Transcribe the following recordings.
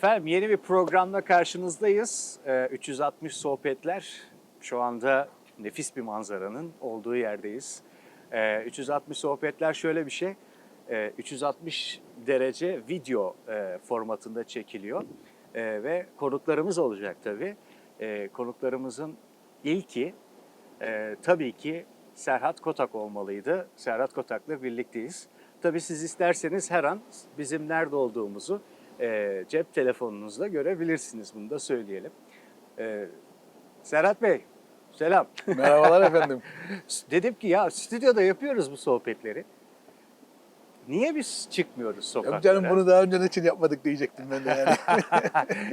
Efendim yeni bir programla karşınızdayız. Ee, 360 sohbetler. Şu anda nefis bir manzaranın olduğu yerdeyiz. Ee, 360 sohbetler şöyle bir şey. Ee, 360 derece video e, formatında çekiliyor. Ee, ve konuklarımız olacak tabii. Ee, konuklarımızın ilki e, tabii ki Serhat Kotak olmalıydı. Serhat Kotak'la birlikteyiz. Tabii siz isterseniz her an bizim nerede olduğumuzu e, cep telefonunuzla görebilirsiniz. Bunu da söyleyelim. E, Serhat Bey, selam. Merhabalar efendim. Dedim ki ya stüdyoda yapıyoruz bu sohbetleri. Niye biz çıkmıyoruz sokaklara? Yok canım bunu daha önce için yapmadık diyecektim ben de yani.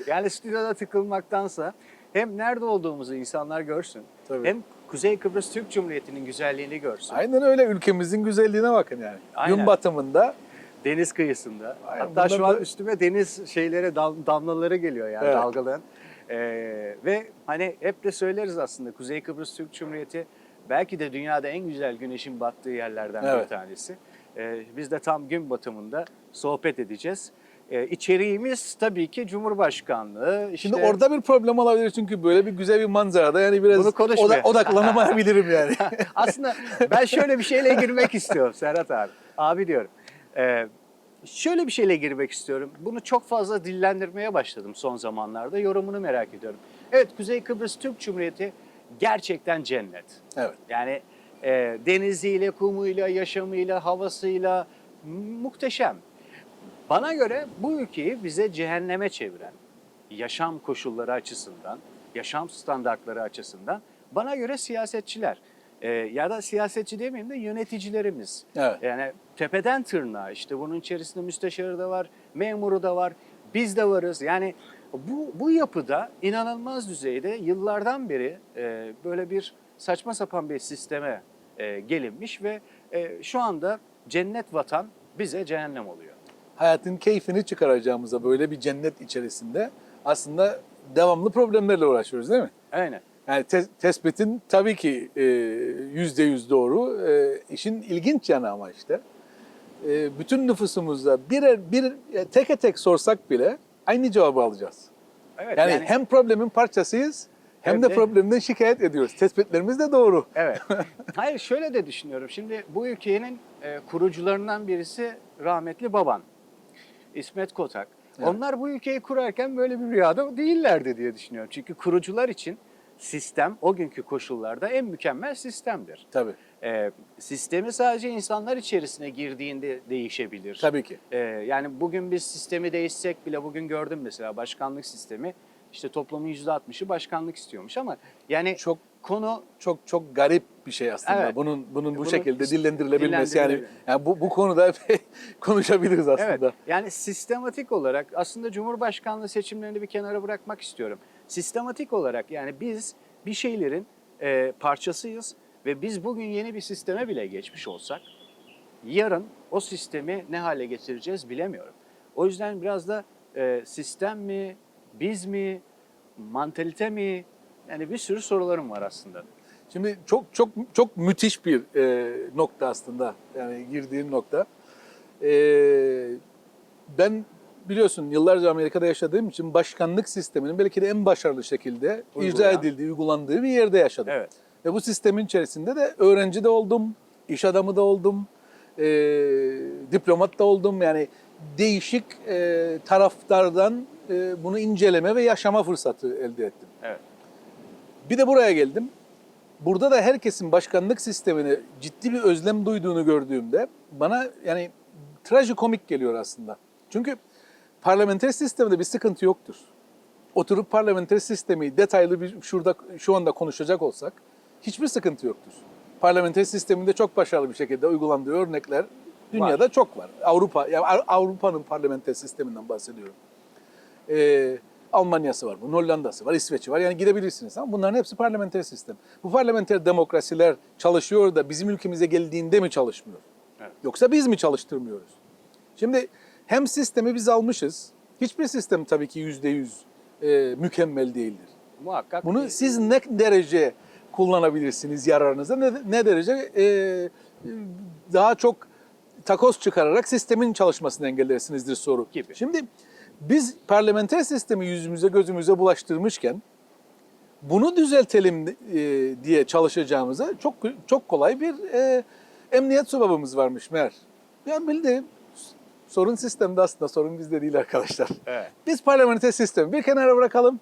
yani stüdyoda tıkılmaktansa hem nerede olduğumuzu insanlar görsün. Tabii. Hem Kuzey Kıbrıs Türk Cumhuriyeti'nin güzelliğini görsün. Aynen öyle ülkemizin güzelliğine bakın yani. Aynen. Gün batımında Deniz kıyısında. Aynen, Hatta bunda şu an bu- üstüme deniz şeyleri dam- damlaları geliyor yani Evet. dalgaların. Ee, ve hani hep de söyleriz aslında Kuzey Kıbrıs Türk Cumhuriyeti belki de dünyada en güzel güneşin battığı yerlerden bir Evet. tanesi. Ee, biz de tam gün batımında sohbet edeceğiz. Ee, içeriğimiz tabii ki Cumhurbaşkanlığı. işte- Şimdi orada bir problem olabilir çünkü böyle bir güzel bir manzarada yani biraz Bunu oda- odaklanamayabilirim yani. Aslında ben şöyle bir şeyle girmek istiyorum Serhat abi. Abi diyorum. Ee, şöyle bir şeyle girmek istiyorum. Bunu çok fazla dillendirmeye başladım son zamanlarda. Yorumunu merak ediyorum. Evet Kuzey Kıbrıs Türk Cumhuriyeti gerçekten cennet. evet. Yani e, deniziyle, kumuyla, yaşamıyla, havasıyla muhteşem. Bana göre bu ülkeyi bize cehenneme çeviren yaşam koşulları açısından, yaşam standartları açısından bana göre siyasetçiler. E, ya da siyasetçi demeyeyim de yöneticilerimiz. Evet. Yani tepeden tırnağa işte bunun içerisinde müsteşarı da var, memuru da var, biz de varız. Yani bu, bu yapıda inanılmaz düzeyde yıllardan beri e, böyle bir saçma sapan bir sisteme e, gelinmiş ve e, şu anda cennet vatan bize cehennem oluyor. Hayatın keyfini çıkaracağımıza böyle bir cennet içerisinde aslında devamlı problemlerle uğraşıyoruz değil mi? Aynen. Yani te- tespitin tabii ki e, yüzde yüz doğru. E, işin ilginç yanı ama işte e, bütün nüfusumuzda birer bir e, teke tek sorsak bile aynı cevabı alacağız. Evet. Yani, hem problemin parçasıyız hem, Hem de, de- problemden şikayet ediyoruz. Tespitlerimiz de doğru. Evet. Hayır şöyle de düşünüyorum. Şimdi bu ülkenin e, kurucularından birisi rahmetli baban. İsmet Kotak. Evet. Onlar bu ülkeyi kurarken böyle bir rüyada değillerdi diye düşünüyorum. Çünkü kurucular için sistem o günkü koşullarda en mükemmel sistemdir. Tabii. E, sistemi sadece insanlar içerisine girdiğinde değişebilir. Tabii ki. E, yani bugün biz sistemi değişsek bile bugün gördüm mesela başkanlık sistemi işte toplumun %60'ı başkanlık istiyormuş ama yani Çok konu çok çok garip bir şey aslında. Evet. Bunun bunun bu Bunu şekilde dillendirilebilmesi yani, yani bu bu konuda konuşabiliriz aslında. Evet. Yani sistematik olarak aslında Cumhurbaşkanlığı seçimlerini bir kenara bırakmak istiyorum. Sistematik olarak yani biz bir şeylerin e, parçasıyız ve biz bugün yeni bir sisteme bile geçmiş olsak yarın o sistemi ne hale getireceğiz bilemiyorum. O yüzden biraz da e, sistem mi, biz mi, mantalite mi? Yani bir sürü sorularım var aslında. Şimdi çok çok çok müthiş bir e, nokta aslında. Yani girdiğin nokta. E, ben biliyorsun yıllarca Amerika'da yaşadığım için başkanlık sisteminin belki de en başarılı şekilde icra Uygulayan. edildiği, uygulandığı bir yerde yaşadım. Evet. Ve bu sistemin içerisinde de öğrenci de oldum, iş adamı da oldum, e, diplomat da oldum. Yani değişik e, taraflardan e, bunu inceleme ve yaşama fırsatı elde ettim. Evet. Bir de buraya geldim. Burada da herkesin başkanlık sistemine ciddi bir özlem duyduğunu gördüğümde bana yani trajikomik geliyor aslında. Çünkü parlamenter sistemde bir sıkıntı yoktur. Oturup parlamenter sistemi detaylı bir şurada şu anda konuşacak olsak hiçbir sıkıntı yoktur. Parlamenter sisteminde çok başarılı bir şekilde uygulandığı örnekler dünyada çok var. Avrupa, yani Av- Avrupa'nın parlamenter sisteminden bahsediyorum. Ee, Almanya'sı var, bunun Hollanda'sı var, İsveç'i var. Yani gidebilirsiniz ama bunların hepsi parlamenter sistem. Bu parlamenter demokrasiler çalışıyor da bizim ülkemize geldiğinde mi çalışmıyor? Evet. Yoksa biz mi çalıştırmıyoruz? Şimdi hem sistemi biz almışız. Hiçbir sistem tabii ki yüzde yüz e, mükemmel değildir. Muhakkak. Bunu bir- siz ne derece kullanabilirsiniz yararınıza, ne, ne derece e, daha çok takoz çıkararak sistemin çalışmasını engellersinizdir soru. Gibi. Şimdi Biz parlamenter sistemi yüzümüze gözümüze bulaştırmışken bunu düzeltelim e, diye çalışacağımıza çok çok kolay bir e, emniyet subabımız varmış meğer. Ben bildim. Sorun sistemde aslında sorun bizde değil arkadaşlar. Evet. Biz parlamenter sistemi bir kenara bırakalım.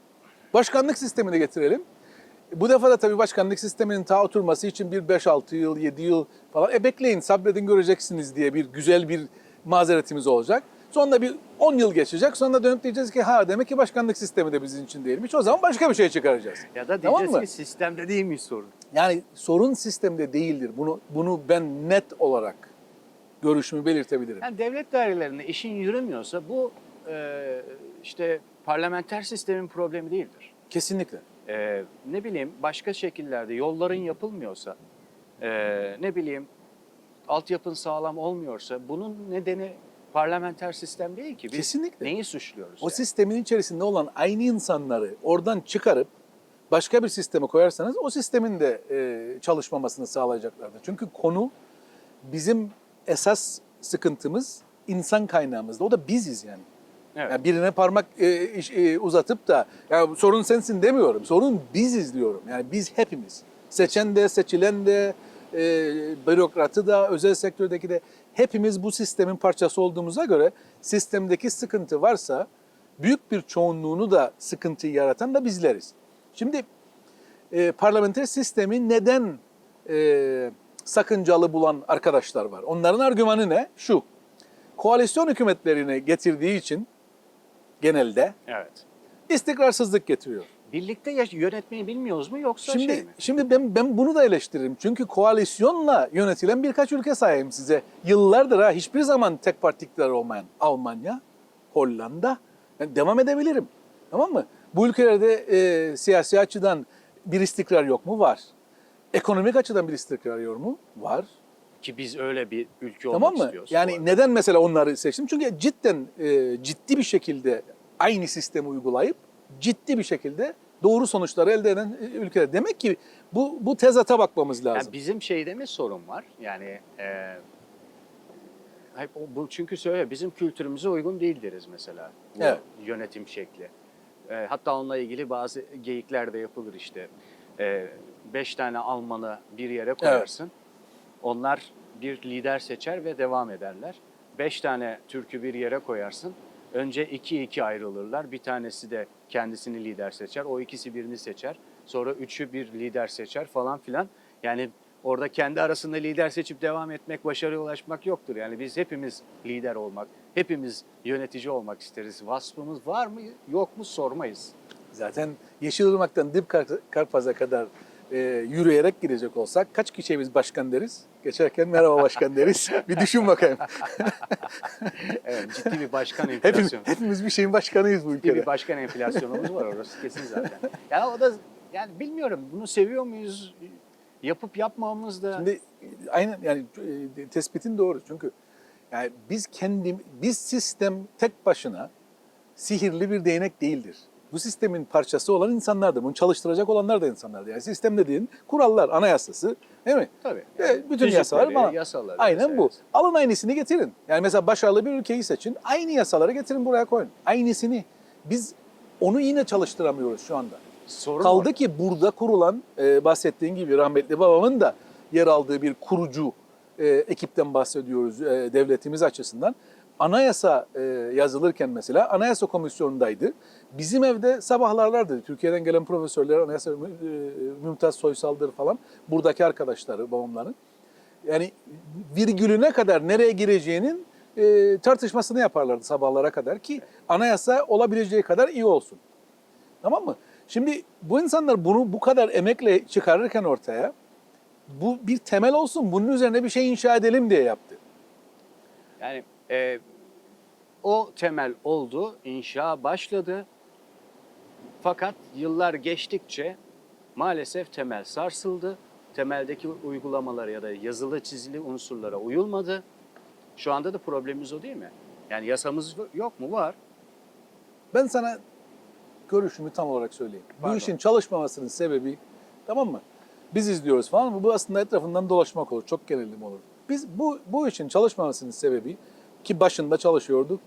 Başkanlık sistemini getirelim. Bu defa da tabii başkanlık sisteminin ta oturması için bir 5-6 yıl, 7 yıl falan e bekleyin sabredin göreceksiniz diye bir güzel bir mazeretimiz olacak. Sonra bir 10 yıl geçecek. Sonra dönüp diyeceğiz ki ha demek ki başkanlık sistemi de bizim için değilmiş. O zaman başka bir şey çıkaracağız. Ya da Tamam diyeceğiz mı? ki sistemde değil mi sorun? Yani sorun sistemde değildir. Bunu bunu ben net olarak görüşümü belirtebilirim. Yani devlet dairelerinde işin yürümüyorsa bu e, işte parlamenter sistemin problemi değildir. Kesinlikle. E, ne bileyim başka şekillerde yolların yapılmıyorsa, e, ne bileyim altyapın sağlam olmuyorsa bunun nedeni parlamenter sistem değil ki. Biz Kesinlikle. neyi suçluyoruz? O yani? sistemin içerisinde olan aynı insanları oradan çıkarıp başka bir sisteme koyarsanız o sistemin de e, çalışmamasını sağlayacaklardır. Çünkü konu bizim esas sıkıntımız insan kaynağımızda. O da biziz yani. Evet. Yani birine parmak e, iş- e, uzatıp da ya sorun sensin demiyorum. Sorun biziz diyorum. Yani biz hepimiz. Seçen de, seçilen de, e, bürokratı da, özel sektördeki de hepimiz bu sistemin parçası olduğumuza göre sistemdeki sıkıntı varsa büyük bir çoğunluğunu da sıkıntıyı yaratan da bizleriz. Şimdi e, parlamenter sistemi neden e, sakıncalı bulan arkadaşlar var? Onların argümanı ne? Şu, koalisyon hükümetlerini getirdiği için genelde evet. istikrarsızlık getiriyor. Birlikte yönetmeyi bilmiyoruz mu yoksa Şimdi şey mi? şimdi ben ben bunu da eleştiririm. Çünkü koalisyonla yönetilen birkaç ülke sayayım size. Yıllardır ha hiçbir zaman tek parti iktidar olmayan Almanya, Hollanda. Ben devam edebilirim. Tamam mı? Bu ülkelerde e, siyasi açıdan bir istikrar yok mu? Var. Ekonomik açıdan bir istikrar yok mu? Var. Ki biz öyle bir ülke olmak Tamam mı? istiyoruz. Yani neden mesela onları seçtim? Çünkü cidden e, ciddi bir şekilde aynı sistemi uygulayıp ciddi bir şekilde doğru sonuçları elde eden e, ülkeler. Demek ki bu bu tezata bakmamız lazım. Yani bizim şeyde mi sorun var? Yani e, hep bu çünkü söyle bizim kültürümüze uygun değil deriz mesela. Bu Evet. yönetim şekli. E, hatta onunla ilgili bazı geyikler de yapılır işte. E, beş tane Almanı bir yere koyarsın. Onlar bir lider seçer ve devam ederler. Beş tane Türk'ü bir yere koyarsın. Önce iki iki ayrılırlar. Bir tanesi de kendisini lider seçer. O ikisi birini seçer. Sonra üçü bir lider seçer falan filan. Yani orada kendi arasında lider seçip devam etmek, başarıya ulaşmak yoktur. Yani biz hepimiz lider olmak, hepimiz yönetici olmak isteriz. Vasfımız var mı yok mu sormayız. Zaten Yeşilırmak'tan Dip Kar- Karpaz'a kadar e, yürüyerek gidecek olsak kaç kişiye biz başkan deriz? Geçerken merhaba başkan deriz. bir düşün bakayım. Evet, ciddi bir başkan Hepimiz, enflasyonu. hepimiz bir şeyin başkanıyız bu Ciddi ülkede. bir başkan enflasyonumuz var orası kesin zaten. Yani o da yani bilmiyorum bunu seviyor muyuz? Yapıp yapmamamız da Şimdi aynen yani e, tespitin doğru çünkü yani biz kendi biz sistem tek başına sihirli bir değnek değildir. Bu sistemin parçası olan insanlardır. Bunu çalıştıracak olanlar da insanlardır. Yani sistem dediğin kurallar, anayasası değil mi? tabii. E, bütün Tüzükleri, yasalar falan. yasaları Aynen vesaire. bu. Alın aynısını getirin. Yani mesela başarılı bir ülkeyi seçin. Aynı yasaları getirin buraya koyun. Aynısını. Biz onu yine çalıştıramıyoruz şu anda. Sorun Kaldı orada. ki burada kurulan e, bahsettiğin gibi rahmetli babamın da yer aldığı bir kurucu e, ekipten bahsediyoruz e, devletimiz açısından. Anayasa e, yazılırken mesela anayasa komisyonundaydı. Bizim evde sabahlarlardı. Türkiye'den gelen profesörler, anayasa e, Mümtaz Soysal'dır falan. Buradaki arkadaşları, babamların. Yani virgülüne kadar nereye gireceğinin e, tartışmasını yaparlardı sabahlara kadar ki anayasa olabileceği kadar iyi olsun. Tamam mı? Şimdi bu insanlar bunu bu kadar emekle çıkarırken ortaya bu bir temel olsun, bunun üzerine bir şey inşa edelim diye yaptı. Yani e, o temel oldu, inşa başladı. Fakat yıllar geçtikçe maalesef temel sarsıldı. Temeldeki uygulamalara ya da yazılı çizili unsurlara uyulmadı. Şu anda da problemimiz o değil mi? Yani yasamız yok mu? Var. Ben sana görüşümü tam olarak söyleyeyim. Pardon. Bu işin çalışmamasının sebebi tamam mı? Biz izliyoruz falan ama bu aslında etrafından dolaşmak olur. Çok gerilim olur. Biz bu, bu işin çalışmamasının sebebi ki başında çalışıyorduk.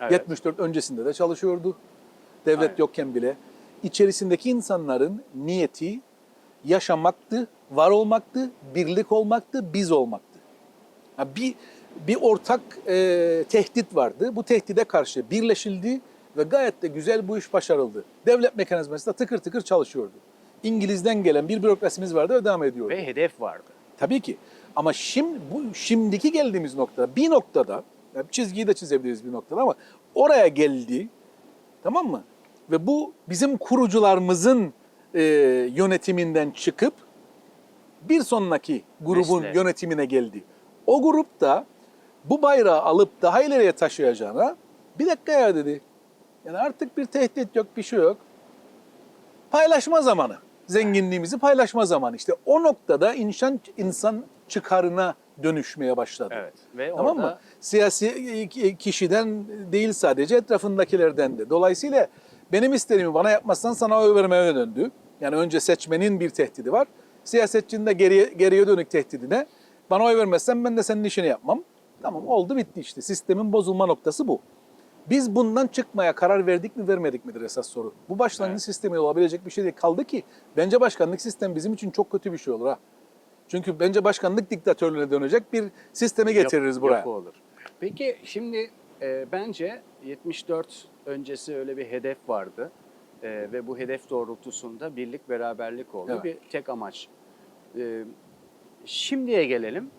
Evet. 74 öncesinde de çalışıyordu. Devlet Aynen. yokken bile. İçerisindeki insanların niyeti yaşamaktı, var olmaktı, birlik olmaktı, biz olmaktı. Ha, bir bir ortak e, tehdit vardı. Bu tehdide karşı birleşildi ve gayet de güzel bu iş başarıldı. Devlet mekanizması da tıkır tıkır çalışıyordu. İngiliz'den gelen bir bürokrasimiz vardı ve devam ediyordu. Ve hedef vardı. Tabii ki. Ama şimdi bu şimdiki geldiğimiz noktada bir noktada yani çizgiyi de çizebiliriz bir noktada ama oraya geldi. Tamam mı? Ve bu bizim kurucularımızın e, yönetiminden çıkıp bir sonraki grubun Nesle. yönetimine geldi. O grup da bu bayrağı alıp daha ileriye taşıyacağına bir dakika ya dedi. Yani artık bir tehdit yok, bir şey yok. Paylaşma zamanı. Zenginliğimizi paylaşma zamanı. İşte o noktada insan insan çıkarına dönüşmeye başladı. Evet. Ve Tamam orada mı? Siyasi kişiden değil sadece etrafındakilerden de. Dolayısıyla benim isteğimi bana yapmazsan sana oy vermeye döndü. Yani önce seçmenin bir tehdidi var. Siyasetçinin de geriye, geriye dönük tehdidine bana oy vermezsen ben de senin işini yapmam. Tamam oldu bitti işte. Sistemin bozulma noktası bu. Biz bundan çıkmaya karar verdik mi vermedik midir esas soru. Bu başlangıç Evet. sistemi olabilecek bir şey değil. Kaldı ki bence başkanlık sistemi bizim için çok kötü bir şey olur ha. Çünkü bence başkanlık diktatörlüğüne dönecek bir sistemi getiririz Yap- buraya. yapı olur. Peki şimdi e, bence 74 öncesi öyle bir hedef vardı. E, ve bu hedef doğrultusunda birlik beraberlik oldu. Evet. Bir tek amaç. E, şimdiye gelelim.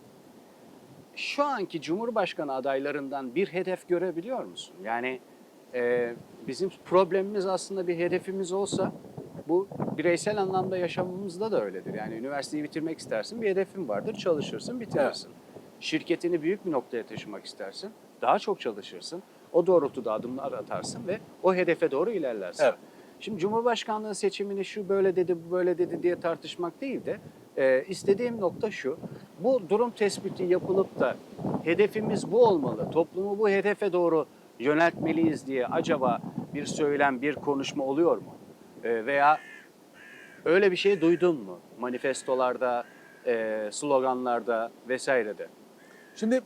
Şu anki Cumhurbaşkanı adaylarından bir hedef görebiliyor musun? Yani e, bizim problemimiz aslında bir hedefimiz olsa bu bireysel anlamda yaşamımızda da öyledir. Yani üniversiteyi bitirmek istersin, bir hedefin vardır, çalışırsın, bitirirsin. Şirketini büyük bir noktaya taşımak istersin, daha çok çalışırsın, o doğrultuda adımlar atarsın ve o hedefe doğru ilerlersin. Evet. Şimdi Cumhurbaşkanlığı seçimini şu böyle dedi, bu böyle dedi diye tartışmak değil de e, istediğim nokta şu. Bu durum tespiti yapılıp da hedefimiz bu olmalı, toplumu bu hedefe doğru yöneltmeliyiz diye acaba bir söylem, bir konuşma oluyor mu? E, veya öyle bir şey duydun mu? Manifestolarda, e, sloganlarda vesairede. Şimdi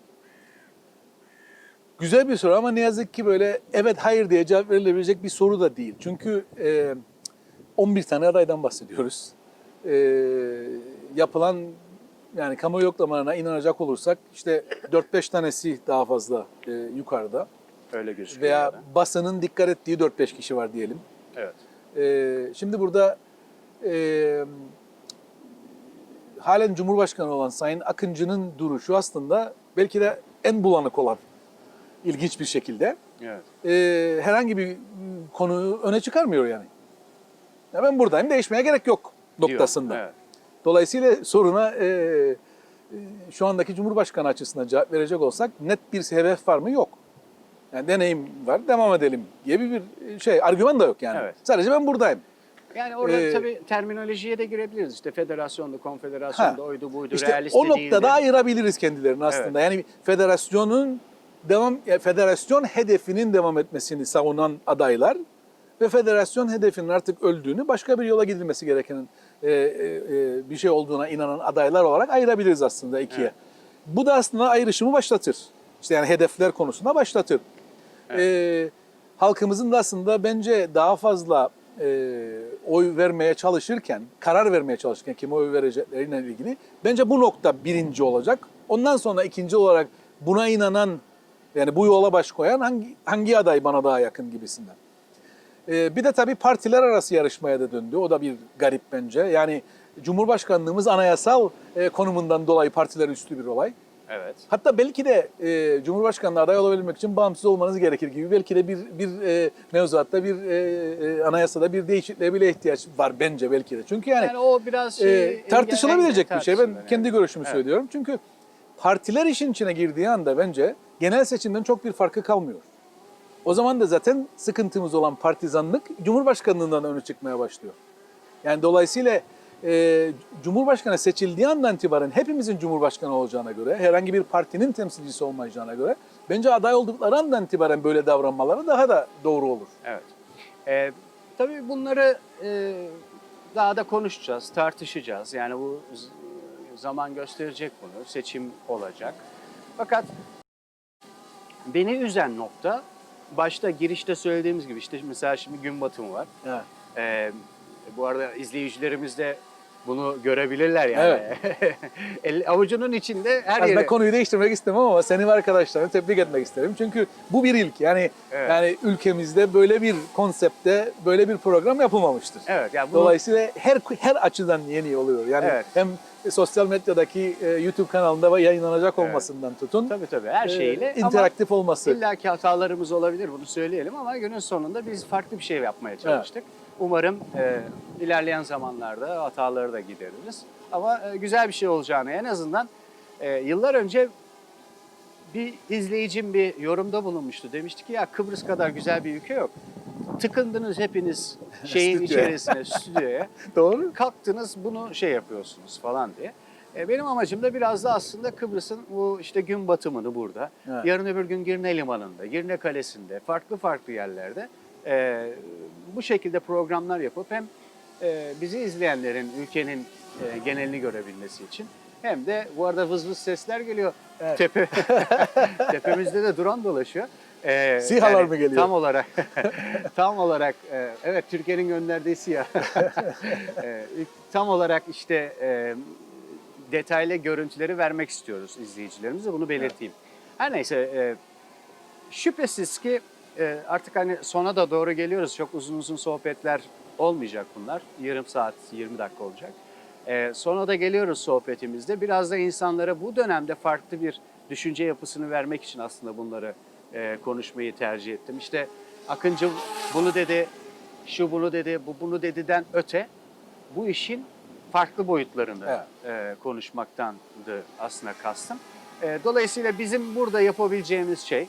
güzel bir soru ama ne yazık ki böyle evet hayır diye cevap verilebilecek bir soru da değil. Çünkü e, 11 tane adaydan bahsediyoruz. E, yapılan yani kamu yoklamalarına inanacak olursak işte 4-5 tanesi daha fazla e, yukarıda Öyle gözüküyor. veya yani. basının dikkat ettiği 4-5 kişi var diyelim. Evet. Ee, şimdi burada e, halen Cumhurbaşkanı olan Sayın Akıncı'nın duruşu aslında belki de en bulanık olan ilginç bir şekilde. Evet. Ee, herhangi bir konuyu öne çıkarmıyor yani. Ya ben buradayım değişmeye gerek yok noktasında. Diyor. Evet. Dolayısıyla soruna e, e, şu andaki Cumhurbaşkanı açısından cevap verecek olsak net bir hedef var mı? Yok. Yani deneyim var, devam edelim gibi bir şey, argüman da yok yani. Evet. Sadece ben buradayım. Yani orada Ee, tabii terminolojiye de girebiliriz. İşte federasyonda, konfederasyonda, Ha, oydu buydu, İşte realist o de noktada değildi. ayırabiliriz kendilerini aslında. Yani federasyonun devam federasyon hedefinin devam etmesini savunan adaylar ve federasyon hedefinin artık öldüğünü, başka bir yola gidilmesi gereken e, e, e, bir şey olduğuna inanan adaylar olarak ayırabiliriz aslında ikiye. Evet. Bu da aslında ayrışımı başlatır. İşte yani hedefler konusunda başlatır. E, halkımızın da aslında bence daha fazla e, oy vermeye çalışırken, karar vermeye çalışırken kime oy verecekleriyle ilgili bence bu nokta birinci olacak. Ondan sonra ikinci olarak buna inanan yani bu yola baş koyan hangi hangi aday bana daha yakın gibisinden. E, bir de tabii partiler arası yarışmaya da döndü. O da bir garip bence. Yani Cumhurbaşkanlığımız anayasal e, konumundan dolayı partiler üstü bir olay. Evet. Hatta belki de e, Cumhurbaşkanlığı aday olabilmek için bağımsız olmanız gerekir gibi belki de bir bir e, mevzuatta bir e, e, anayasada bir değişikliğe bile ihtiyaç var bence belki de. Çünkü yani, Yani o biraz e, şey, tartışılabilecek bir şey. Ben tartışılır kendi yani. görüşümü Evet. söylüyorum. Çünkü partiler işin içine girdiği anda bence genel seçimden çok bir farkı kalmıyor. O zaman da zaten sıkıntımız olan partizanlık Cumhurbaşkanlığından öne çıkmaya başlıyor. Yani dolayısıyla e, Cumhurbaşkanı seçildiği andan itibaren hepimizin Cumhurbaşkanı olacağına göre, herhangi bir partinin temsilcisi olmayacağına göre bence aday oldukları andan itibaren böyle davranmaları daha da doğru olur. Evet. Ee, tabii bunları e, daha da konuşacağız, tartışacağız. Yani bu zaman gösterecek bunu, seçim olacak. Fakat beni üzen nokta başta girişte söylediğimiz gibi işte mesela şimdi gün batımı var. Evet. Ee, bu arada izleyicilerimiz de bunu görebilirler yani. El, avucunun içinde her Aslında yere. konuyu değiştirmek istemem ama seni ve arkadaşlarını tebrik etmek isterim. Çünkü bu bir ilk. Yani Evet. yani ülkemizde böyle bir konsepte böyle bir program yapılmamıştır. Evet yani bunu Dolayısıyla her her açıdan yeni oluyor. Yani Evet. hem sosyal medyadaki e, YouTube kanalında yayınlanacak Evet. olmasından tutun tabii tabii her e, şeyle ama interaktif olması. İlla ki hatalarımız olabilir bunu söyleyelim ama günün sonunda biz farklı bir şey yapmaya çalıştık. Umarım e, ilerleyen zamanlarda hataları da gideririz. Ama e, güzel bir şey olacağını en azından e, yıllar önce bir izleyicim bir yorumda bulunmuştu. Demişti ki ya Kıbrıs kadar güzel bir ülke yok. Tıkındınız hepiniz şeyin Stüdyoya. içerisine, stüdyoya. Doğru. Kalktınız bunu şey yapıyorsunuz falan diye. E, benim amacım da biraz da aslında Kıbrıs'ın bu işte gün batımını burada, Evet. yarın öbür gün Girne Limanı'nda, Girne Kalesi'nde, farklı farklı yerlerde e, bu şekilde programlar yapıp hem e, bizi izleyenlerin ülkenin e, genelini görebilmesi için hem de bu arada vız vız sesler geliyor. Evet. Tepe tepemizde de drone dolaşıyor. E, SİHA'lar mı geliyor? Tam olarak tam olarak e, evet Türkiye'nin gönderdiği SİHA. E, tam olarak işte e, detaylı görüntüleri vermek istiyoruz izleyicilerimize. Bunu belirteyim. Her neyse e, şüphesiz ki e, artık hani sona da doğru geliyoruz. Çok uzun uzun sohbetler olmayacak bunlar. Yarım saat, 20 dakika olacak. E, sona da geliyoruz sohbetimizde. Biraz da insanlara bu dönemde farklı bir düşünce yapısını vermek için aslında bunları e, konuşmayı tercih ettim. İşte Akıncı bunu dedi, şu bunu dedi, bu bunu dediden öte bu işin farklı boyutlarını e, konuşmaktandı aslında kastım. E, dolayısıyla bizim burada yapabileceğimiz şey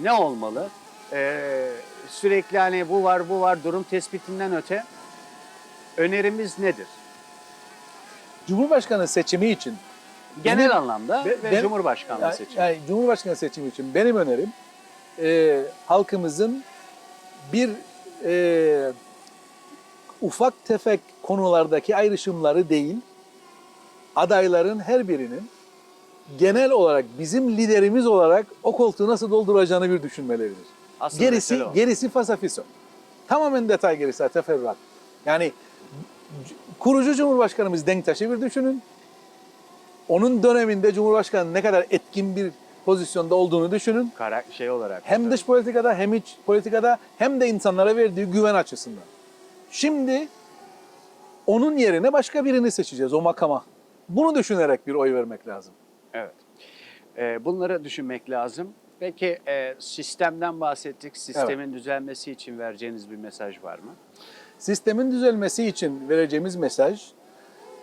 ne olmalı? E, sürekli hani bu var bu var durum tespitinden öte önerimiz nedir? Cumhurbaşkanı seçimi için Genel Benim- anlamda ve ben- Cumhurbaşkanlığı yani, seçimi. yani Cumhurbaşkanı seçimi için benim önerim e, halkımızın bir e, ufak tefek konulardaki ayrışımları değil, adayların her birinin genel olarak bizim liderimiz olarak o koltuğu nasıl dolduracağını bir düşünmeleridir. Aslında gerisi gerisi fasafiso. Tamamen detay gerisi, teferruat. Yani kurucu Cumhurbaşkanımız Denktaş'ı bir düşünün. Onun döneminde Cumhurbaşkanı ne kadar etkin bir pozisyonda olduğunu düşünün. Kara, şey olarak. Hem dış politikada hem iç politikada hem de insanlara verdiği güven açısından. Şimdi onun yerine başka birini seçeceğiz o makama. Bunu düşünerek bir oy vermek lazım. Evet. Ee, bunları düşünmek lazım. Peki e, sistemden bahsettik. Sistemin düzelmesi için vereceğiniz bir mesaj var mı? Sistemin düzelmesi için vereceğimiz mesaj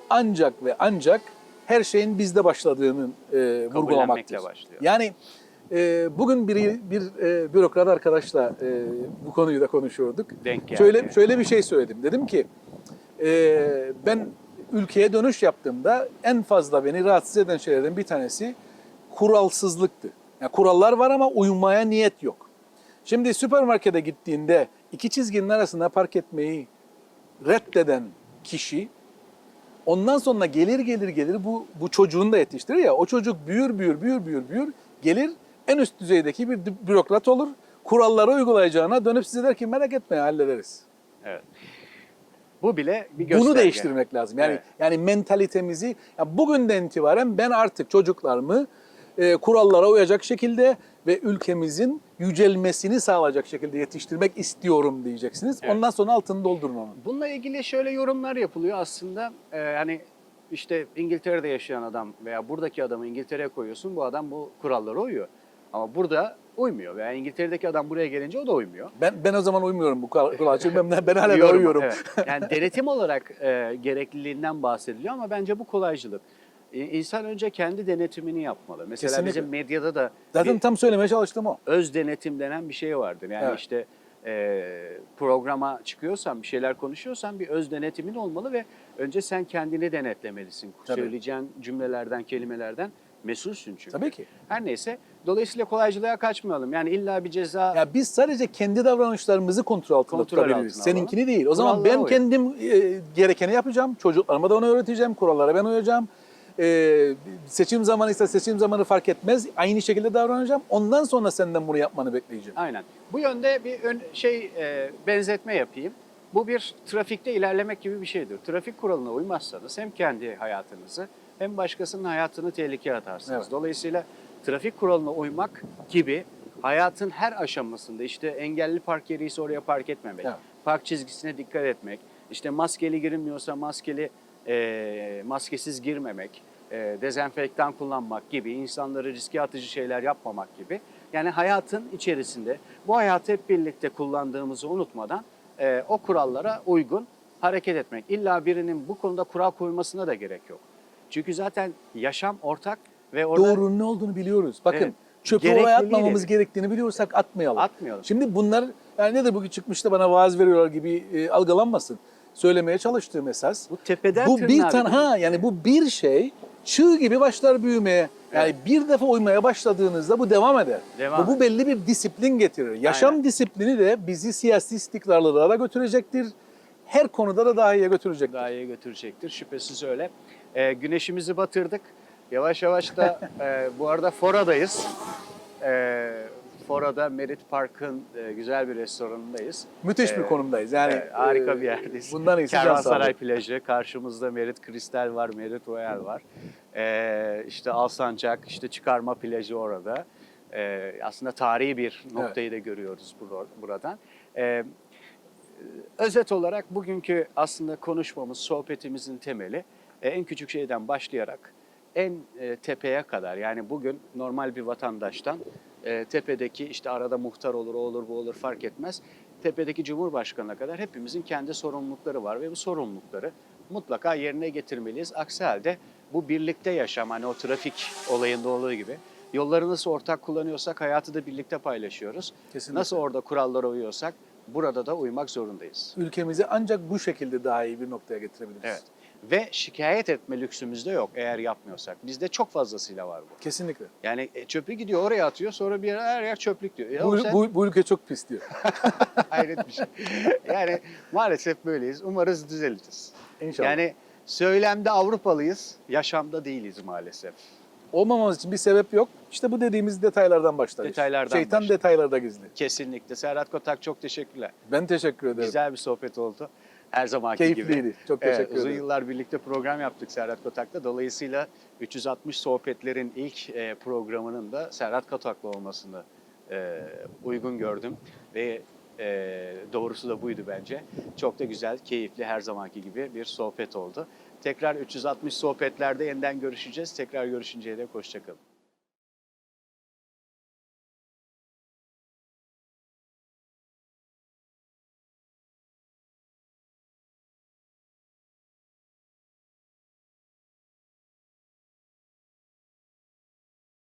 ancak ve ancak her şeyin bizde başladığını e, vurgulamaktır. başlıyor. Yani e, bugün bir, bir e, bürokrat arkadaşla e, bu konuyu da konuşuyorduk. Denk geldi. Şöyle şöyle bir şey söyledim. Dedim ki e, ben ülkeye dönüş yaptığımda en fazla beni rahatsız eden şeylerden bir tanesi kuralsızlıktı. Yani kurallar var ama uymaya niyet yok. Şimdi süpermarkete gittiğinde iki çizginin arasında park etmeyi reddeden kişi ondan sonra gelir gelir gelir bu bu çocuğunu da yetiştirir ya o çocuk büyür büyür büyür büyür büyür gelir en üst düzeydeki bir bü- bürokrat olur. Kuralları uygulayacağına dönüp size der ki merak etme hallederiz. Evet. Bu bile bir gösterge. Bunu değiştirmek lazım. Yani Evet. yani mentalitemizi ya bugünden itibaren ben artık çocuklarımı e, kurallara uyacak şekilde ve ülkemizin yücelmesini sağlayacak şekilde yetiştirmek istiyorum diyeceksiniz. Evet. Ondan sonra altını doldurun onun. Bununla ilgili şöyle yorumlar yapılıyor aslında. Ee, hani işte İngiltere'de yaşayan adam veya buradaki adamı İngiltere'ye koyuyorsun. Bu adam bu kurallara uyuyor. Ama burada uymuyor veya İngiltere'deki adam buraya gelince o da uymuyor. Ben ben o zaman uymuyorum bu. Çünkü ben, ben hala Uyuyorum, uyuyorum. evet. Yani denetim olarak e, gerekliliğinden bahsediliyor ama bence bu kolaycılık. E, İnsan önce kendi denetimini yapmalı. Mesela Kesinlikle. bizim medyada da Zaten tam söylemeye çalıştım o. öz denetim denen bir şey vardır. Yani Evet. işte e, programa çıkıyorsan, bir şeyler konuşuyorsan bir öz denetimin olmalı ve önce sen kendini denetlemelisin. Tabii. Söyleyeceğin cümlelerden, kelimelerden mesulsün çünkü. Tabii ki. Her neyse. Dolayısıyla kolaycılığa kaçmayalım. Yani illa bir ceza Ya biz sadece kendi davranışlarımızı kontrol altında Kontrol tutabiliriz. altına Seninkini değil. O zaman Kurallara ben uyun. kendim e, gerekeni yapacağım. Çocuklarıma da onu öğreteceğim. Kurallara ben uyacağım. Ee, seçim zamanıysa seçim zamanı fark etmez. Aynı şekilde davranacağım. Ondan sonra senden bunu yapmanı bekleyeceğim. Aynen. Bu yönde bir ön, şey e, benzetme yapayım. Bu bir trafikte ilerlemek gibi bir şeydir. Trafik kuralına uymazsanız hem kendi hayatınızı hem başkasının hayatını tehlikeye atarsınız. Evet. Dolayısıyla trafik kuralına uymak gibi hayatın her aşamasında işte engelli park yeri ise oraya park etmemek, Evet. park çizgisine dikkat etmek, işte maskeli girilmiyorsa maskeli e, maskesiz girmemek, e, dezenfektan kullanmak gibi, insanları riske atıcı şeyler yapmamak gibi. Yani hayatın içerisinde bu hayatı hep birlikte kullandığımızı unutmadan e, o kurallara uygun hareket etmek. İlla birinin bu konuda kural koymasına da gerek yok. Çünkü zaten yaşam ortak ve orada Doğrunun ne olduğunu biliyoruz. Bakın Evet. çöpü oraya atmamamız gerektiğini biliyorsak atmayalım. Atmayalım. Şimdi bunlar yani ne de bugün çıkmış da bana vaaz veriyorlar gibi e, algılanmasın. Söylemeye çalıştığım esas. bu tepeden bu bir tane ha yani bu bir şey çığ gibi başlar büyümeye. Yani bir defa uymaya başladığınızda bu devam eder. Devam Ve bu belli bir disiplin getirir. Yaşam Aynen. disiplini de bizi siyasi istikrarlılığa götürecektir. Her konuda da daha iyiye götürecektir. daha iyi götürecektir. Şüphesiz öyle. Ee, güneşimizi batırdık. Yavaş yavaş da e, bu arada Fora'dayız. Ee, Fora'da Merit Park'ın e, güzel bir restoranındayız. Müthiş bir Ee, konumdayız. Yani Evet, harika e, bir yerdeyiz. Bundan iyisi Kervansaray plajı, karşımızda Merit Kristal var, Merit Royal var. Ee, işte Alsancak, işte çıkarma plajı orada. Ee, aslında tarihi bir noktayı da görüyoruz bur- buradan. Ee, özet olarak bugünkü aslında konuşmamız, sohbetimizin temeli e, en küçük şeyden başlayarak en e, tepeye kadar yani bugün normal bir vatandaştan e, tepedeki işte arada muhtar olur, o olur, bu olur fark etmez. Tepedeki cumhurbaşkanına kadar hepimizin kendi sorumlulukları var ve bu sorumlulukları mutlaka yerine getirmeliyiz. Aksi halde bu birlikte yaşam hani o trafik olayında olduğu gibi yolları nasıl ortak kullanıyorsak hayatı da birlikte paylaşıyoruz. Kesinlikle. Nasıl orada kurallara uyuyorsak burada da uymak zorundayız. Ülkemizi ancak bu şekilde daha iyi bir noktaya getirebiliriz. Evet. Ve şikayet etme lüksümüz de yok eğer yapmıyorsak. Bizde çok fazlasıyla var bu. Kesinlikle. Yani e, çöpü gidiyor oraya atıyor sonra bir yer, her yer çöplük diyor. Ya Bu, sen- bu, bu ülke çok pis diyor. hayret bir şey. Yani maalesef böyleyiz. Umarız düzeliriz. İnşallah. Yani söylemde Avrupalıyız, yaşamda değiliz maalesef. Olmamamız için bir sebep yok. İşte bu dediğimiz detaylardan başlar. Detaylardan Şeytan başlar. detaylarda gizli. Kesinlikle. Serhat Kotak çok teşekkürler. Ben teşekkür ederim. Güzel bir sohbet oldu. Her zamanki gibi. Keyifliydi. Çok teşekkür uzun ederim. yıllar birlikte program yaptık Serhat Kotak'la. Dolayısıyla 360 sohbetlerin ilk e, programının da Serhat Kotak'la olmasını e, uygun gördüm. Ve e, doğrusu da buydu bence. Çok da güzel, keyifli her zamanki gibi bir sohbet oldu. Tekrar 360 sohbetlerde yeniden görüşeceğiz. Tekrar görüşünceye dek hoşçakalın.